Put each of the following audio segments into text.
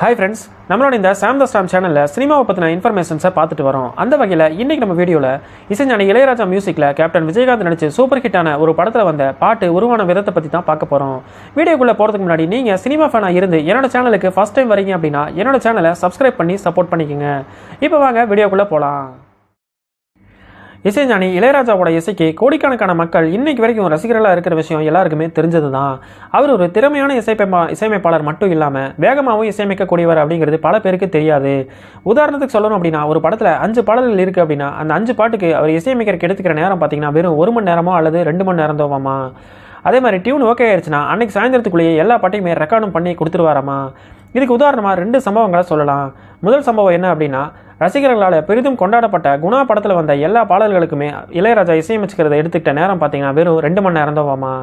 Hi friends நம்மளோட இந்த சாம் த ஸ்டாம் சேனலில் சினிமாவை பற்றின இன்ஃபர்மேஷன்ஸை பார்த்துட்டு வரோம். அந்த வகையில் இன்றைக்கி நம்ம வீடியோவில் இசைஞானி இளையராஜா மியூசிக்கில் கேப்டன் விஜயகாந்த் நடிச்சு சூப்பர் ஹிட்டான ஒரு படத்தில் வந்த பாட்டு உருவான விதத்தை பற்றி தான் பார்க்க போகிறோம் வீடியோக்குள்ளே போகிறதுக்கு முன்னாடி நீங்கள் சினிமா ஃபேனாக இருந்து என்னோட சேனலுக்கு ஃபஸ்ட் டைம் வரீங்க அப்படின்னா என்னோட சேனலை சப்ஸ்கிரைப் பண்ணி சப்போர்ட் பண்ணிக்கோங்க. இப்போ வாங்க வீடியோக்குள்ளே போகலாம் இசைஞானி இளையராஜாவோட இசைக்கு கோடிக்கணக்கான மக்கள் இன்னைக்கு வரைக்கும் ரசிகர்களாக இருக்கிற விஷயம் எல்லாருக்குமே தெரிஞ்சது தான் அவர் ஒரு திறமையான இசைப்பா இசையமைப்பாளர் மட்டும் இல்லாமல் வேகமாகவும் இசையமைக்கக்கூடியவர் அப்படிங்கிறது பல பேருக்கு தெரியாது. உதாரணத்துக்கு சொல்லணும் அப்படின்னா ஒரு படத்தில் அஞ்சு பாடல்கள் இருக்குது அப்படின்னா அந்த அஞ்சு பாட்டுக்கு அவர் இசையமைக்கிறக்கு எடுத்துக்கிற நேரம் பார்த்தீங்கன்னா வெறும் ஒரு மணி நேரமோ அல்லது ரெண்டு மணி நேரம் தோவாமா அதே மாதிரி டியூன் ஓகே ஆயிடுச்சுன்னா அன்னைக்கு சாயந்தரத்துக்குள்ளேயே எல்லா பாட்டையுமே ரெக்கார்டும் பண்ணி கொடுத்துருவாராமா? இதுக்கு உதாரணமாக ரெண்டு சம்பவங்களை சொல்லலாம். முதல் சம்பவம் என்ன அப்படின்னா ரசிகர்களால் பெரிதும் கொண்டாடப்பட்ட குணா படத்தில் வந்த எல்லா பாடல்களுக்குமே இளையராஜா இசையமைச்சுக்கிறத எடுத்துக்கிட்ட நேரம் பார்த்தீங்கன்னா வெறும் ரெண்டு மணி நேரம் தான்வாமா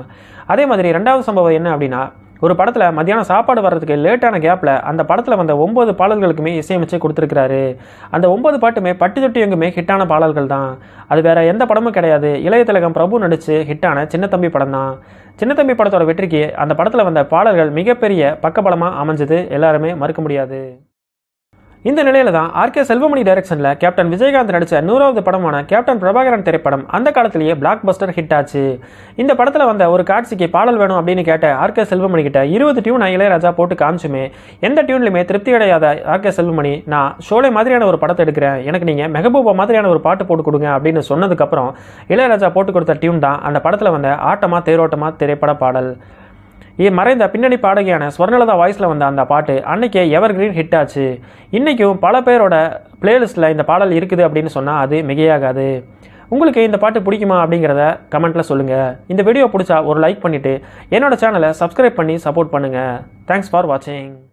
அதே மாதிரி ரெண்டாவது சம்பவம் என்ன அப்படின்னா ஒரு படத்தில் மத்தியானம் சாப்பாடு வர்றதுக்கு லேட்டான கேப்பில் அந்த படத்தில் வந்த ஒம்பது பாடல்களுக்குமே இசையமைச்சு கொடுத்துருக்கிறாரு. அந்த ஒம்பது பாட்டுமே பட்டு தொட்டி எங்குமே ஹிட்டான பாடல்கள் தான். அது வேற எந்த படமும் கிடையாது. இளைய திலகம் பிரபு நடித்து ஹிட்டான சின்ன தம்பி படம் தான். சின்னத்தம்பி படத்தோட வெற்றிக்கு அந்த படத்தில் வந்த பாடல்கள் மிகப்பெரிய பக்கபலமாக அமைஞ்சது. எல்லாருமே மறுக்க முடியாது. இந்த நிலையில தான் ஆர்கே செல்வமணி டைரக்ஷனில் கேப்டன் விஜயகாந்த் நடித்த நூறாவது படமான கேப்டன் பிரபாகரன் திரைப்படம் அந்த காலத்திலேயே பிளாக் பஸ்டர் ஹிட் ஆச்சு. இந்த படத்தில் வந்த ஒரு காட்சிக்கு பாடல் வேணும் அப்படின்னு கேட்ட ஆர்கே செல்வமணி கிட்ட இருபது டியூன் இளையராஜா போட்டு காமிச்சுமே எந்த டியூன்லையுமே திருப்தி அடையாத ஆர்கே செல்வமணி நான் ஷோலை மாதிரியான ஒரு படத்தை எடுக்கிறேன் எனக்கு நீங்கள் மெகபூபா மாதிரியான ஒரு பாட்டு போட்டு கொடுங்க அப்படின்னு சொன்னதுக்கப்புறம் இளையராஜா போட்டு கொடுத்த டியூன் தான் அந்த படத்தில் வந்த ஆட்டமா தேரோட்டமா திரைப்பட பாடல். மறைந்த பின்னணி பாடகியான ஸ்வர்ணலதா வாய்ஸில் வந்த அந்த பாட்டு அன்னைக்கே எவர் கிரீன் ஹிட் ஆச்சு. இன்றைக்கும் பல பேரோட பிளேலிஸ்ட்டில் இந்த பாடல் இருக்குது அப்படின்னு சொன்னால் அது மிகையாகாது. உங்களுக்கு இந்த பாட்டு பிடிக்குமா அப்படிங்கிறத கமெண்ட்டில் சொல்லுங்கள் இந்த வீடியோ பிடிச்சா ஒரு லைக் பண்ணிவிட்டு என்னோடய சேனலை சப்ஸ்கிரைப் பண்ணி சப்போர்ட் பண்ணுங்கள் தேங்க்ஸ் ஃபார் வாட்சிங்